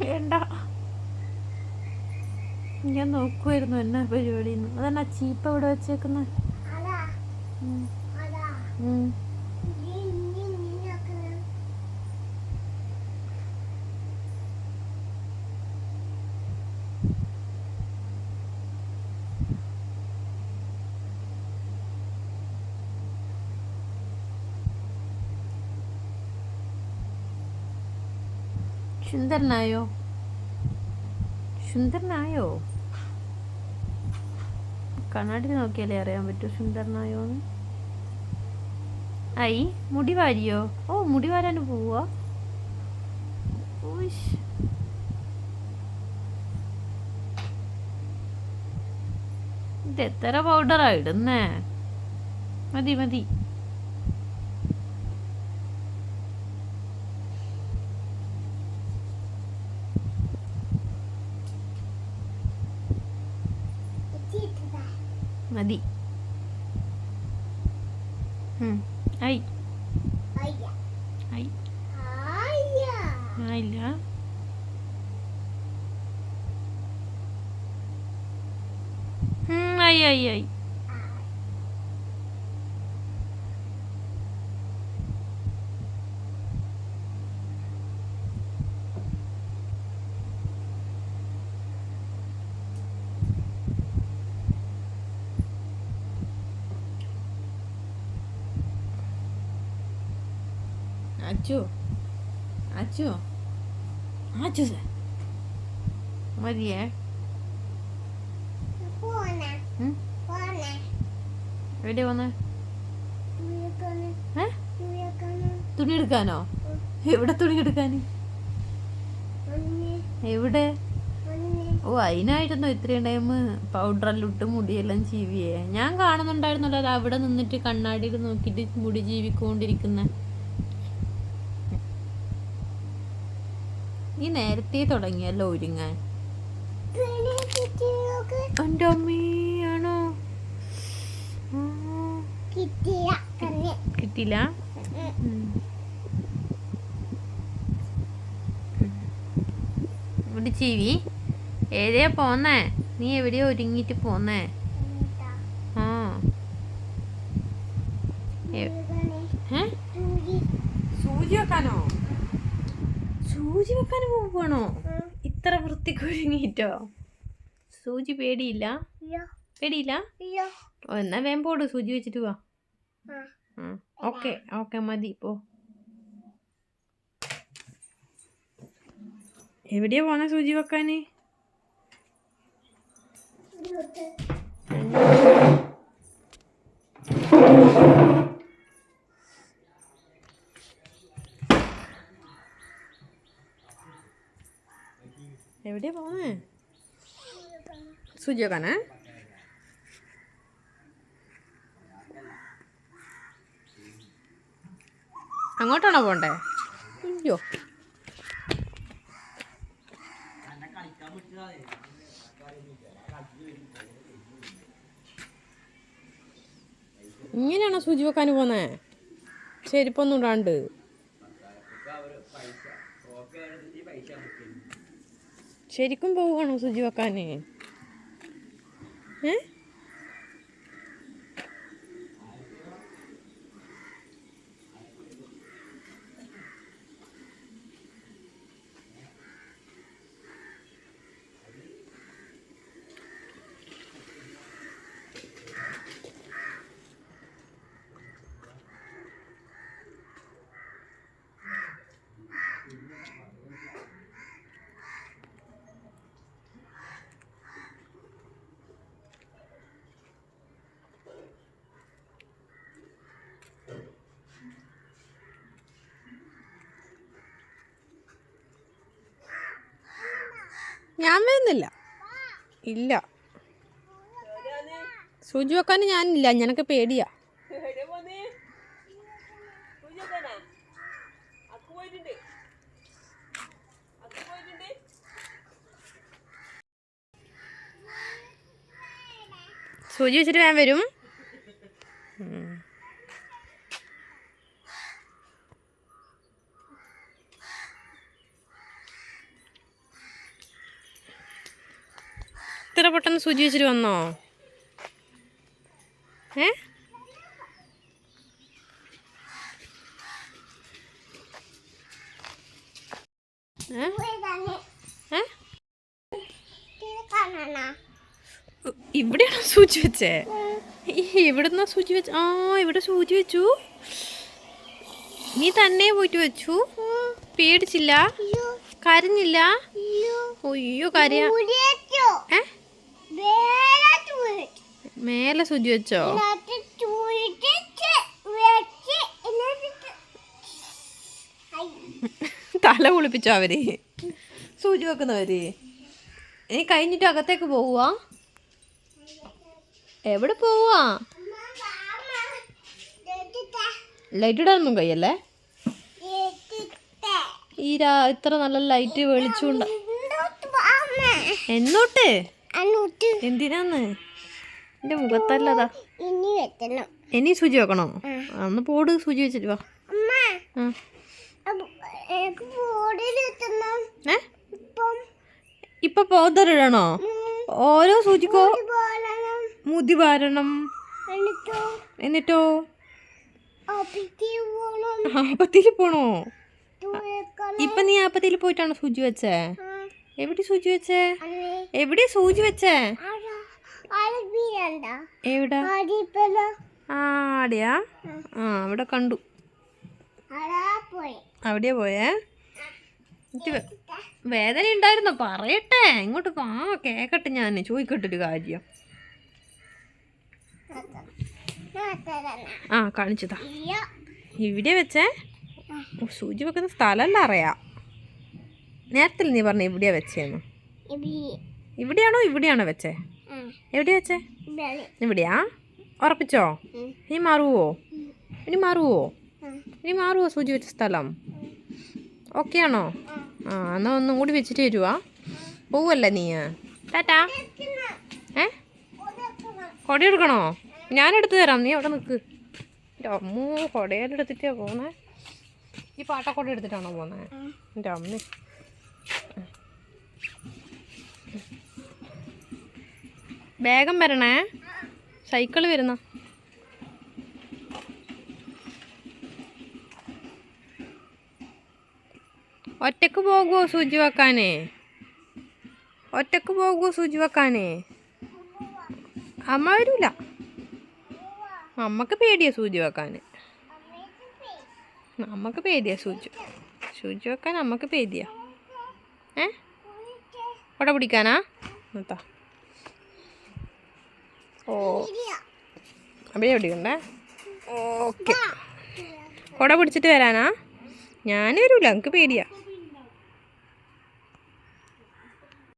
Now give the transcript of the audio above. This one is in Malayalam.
വേണ്ട. ഞാൻ നോക്കുമായിരുന്നു എന്നാ പരിപാടി അതന്നെ ചീപ്പ് ഇവിടെ വെച്ചേക്കുന്ന അതാ അതാ നീ നീ നിന്നൊക്കെ സുന്ദരനായോ? സുന്ദരനായോ? കണ്ണാടി നോക്കിയാലേ അറിയാൻ പറ്റൂ സുന്ദരനായോ എന്ന് ഐ മുടി വാരിയോ? ഓ മുടി വാരാൻ പോവാ. ഇത് എത്ര പൗഡറാ ഇടുന്നേ? മതി മതി. മതി. ഐ ഐ ആയില്ല. ഐ ഐ ഐ അച്ചു. അച്ചു. അച്ചു മതിയേ എവിടെ വന്ന് തുണി എടുക്കാനോ എവിടെ തുണി എടുക്കാൻ എവിടെ? ഓ അതിനായിട്ടൊന്നും ഇത്രയും ടൈം പൗഡറെല്ലാം ഇട്ട് മുടിയെല്ലാം ചീവിയേ. ഞാൻ കാണുന്നുണ്ടായിരുന്നല്ലോ അത് അവിടെ നിന്നിട്ട് കണ്ണാടിയിൽ നോക്കിയിട്ട് മുടി ജീവിക്കൊണ്ടിരിക്കുന്ന നീ നേരത്തെ തുടങ്ങിയല്ലോ ഒരുങ്ങാൻ. എന്റെ അമ്മയാണോ കിട്ടില്ല ഇവിടെ ചീവി ഏതെയാ പോന്നേ? നീ എവിടെയോ ഒരുങ്ങിയിട്ട് പോന്നേ? ആ. സൂചി വെക്കാനോ? സൂചി വെക്കാൻ പോവാണോ? ഇത്ര വൃത്തിക്ക് ഒരുങ്ങിയിട്ടോ സൂചി പേടിയില്ല? പേടിയില്ല? ഓ എന്നാ വേം പോടു സൂചി വെച്ചിട്ട് വാ. ഓക്കെ ഓക്കെ മതി പോ. എവിടെയാ പോണ സൂചി വെക്കാന്? എവിടെയാ പോന്നെ സൂചി വെക്കാനാ അങ്ങോട്ടാണോ പോണ്ടേ? അയ്യോ. ഇങ്ങനെയാണോ സൂചി വെക്കാൻ പോന്നേ? ചെരുപ്പൊന്നും ഇടാണ്ട്. ശരിക്കും പോവുകയാണോ സുജി വെക്കാൻ ഏ? ഞാൻ വരുന്നില്ല. ഇല്ല. സൂചി വെക്കാൻ ഞാനില്ല. ഞാനൊക്കെ പേടിയാ. സൂചി വെച്ചിട്ട് ഞാൻ വരും. ഇത്ര പെട്ടെന്ന് സൂചി വെച്ചിട്ട് വന്നോ? ഏ? ഇവിടെയാണോ സൂചി വെച്ചേ? ഈ എവിടുന്നാ സൂചി വെച്ച ആ ഇവിടെ സൂചി വെച്ചു. നീ തന്നെ പോയിട്ട് വെച്ചു. പേടിച്ചില്ല? കരഞ്ഞില്ല? അയ്യോ. കരയാ. ഏ. മേലെ സൂചി വെച്ചോ. തല കുളിപ്പിച്ചോ അവർ? സൂചി വെക്കുന്നവര്. ഇനി കഴിഞ്ഞിട്ട് അകത്തേക്ക് പോവുക എവിടെ പോവാ. ലൈറ്റ് ഇടാനൊന്നും കഴിയല്ലേ. ഈ ഇത്ര നല്ല ലൈറ്റ് വെളിച്ചുണ്ട് എന്നോട്ട്? എന്തിനാന്ന്? എന്റെ മുഖത്തല്ലതാ. ഇനി വെക്കണം ഇനി സൂചി വെക്കണോ? അന്ന് പോട് സൂചി വെച്ചിട്ട് വാ. ഇപ്പം പോതറിടണോ ഓരോ സൂചിക്കോ? മുതി വാരണം. എന്നിട്ടോ? ആപത്തിൽ പോണോ. ഇപ്പൊ നീ ആപത്തിൽ പോയിട്ടാണോ സൂചി വെച്ചേ? എവിടെ സൂചി വെച്ചേ? എവിടെ സൂചി വെച്ചേ? എവിടെ? ആടിപ്പല ആ അവിടെ കണ്ടു. അവിടെയാ പോയേ? വേദന ഉണ്ടായിരുന്നോ? പറയട്ടെ. ഇങ്ങോട്ട് വാ കേക്കട്ടെ ഞാൻ ചോദിക്കട്ടെ ഒരു കാര്യം. ആ കാണിച്ചതാ. ഇവിടെ വെച്ചേ? സൂചി വെക്കുന്ന സ്ഥലമല്ല അറിയാം. നേരത്തിൽ നീ പറഞ്ഞ ഇവിടെയാ വെച്ചേന്ന്. ഇവിടെയാണോ ഇവിടെയാണോ വെച്ചേ? എവിടെ എവിടെയാ വെച്ചേ? ഇവിടെയാ? ഉറപ്പിച്ചോ? ഇനി മാറുവോ? ഇനി മാറുവോ? ഇനി മാറുവോ സൂചി വെച്ച സ്ഥലം? ഓക്കെ ആണോ ആ എന്നാ ഒന്നും കൂടി വെച്ചിട്ട് വരുവാ. പോവല്ലേ നീ? ടാറ്റാ. ഏ? കൊടി എടുക്കണോ ഞാൻ എടുത്തു തരാം. നീ അവിടെ നിൽക്ക് എന്റെ അമ്മൂ കൊടയെല്ലാം എടുത്തിട്ടാ പോന്നേ ഈ പാട്ടക്കൊട എടുത്തിട്ടാണോ പോണേ? എന്റെ അമ്മ. വേഗം വരണേ. സൈക്കിൾ വരുന്ന. ഒറ്റയ്ക്ക് പോകുമോ സൂചി വെക്കാനേ? ഒറ്റയ്ക്ക് പോകുമോ സൂചി വെക്കാനേ? അമ്മ വരൂല. അമ്മയ്ക്ക് പേടിയാ സൂചി വെക്കാൻ നമുക്ക് പേടിയാ സൂചി സൂചി വെക്കാൻ അമ്മയ്ക്ക് പേടിയാ. ഏ? കൊട പിടിക്കാനാ? നിർത്താ ഓ. അവിടെ പിടിക്കണ്ടേ ഓക്കെ. കുട പിടിച്ചിട്ട് വരാനാ? ഞാൻ വരൂല എനിക്ക് പേടിയാ.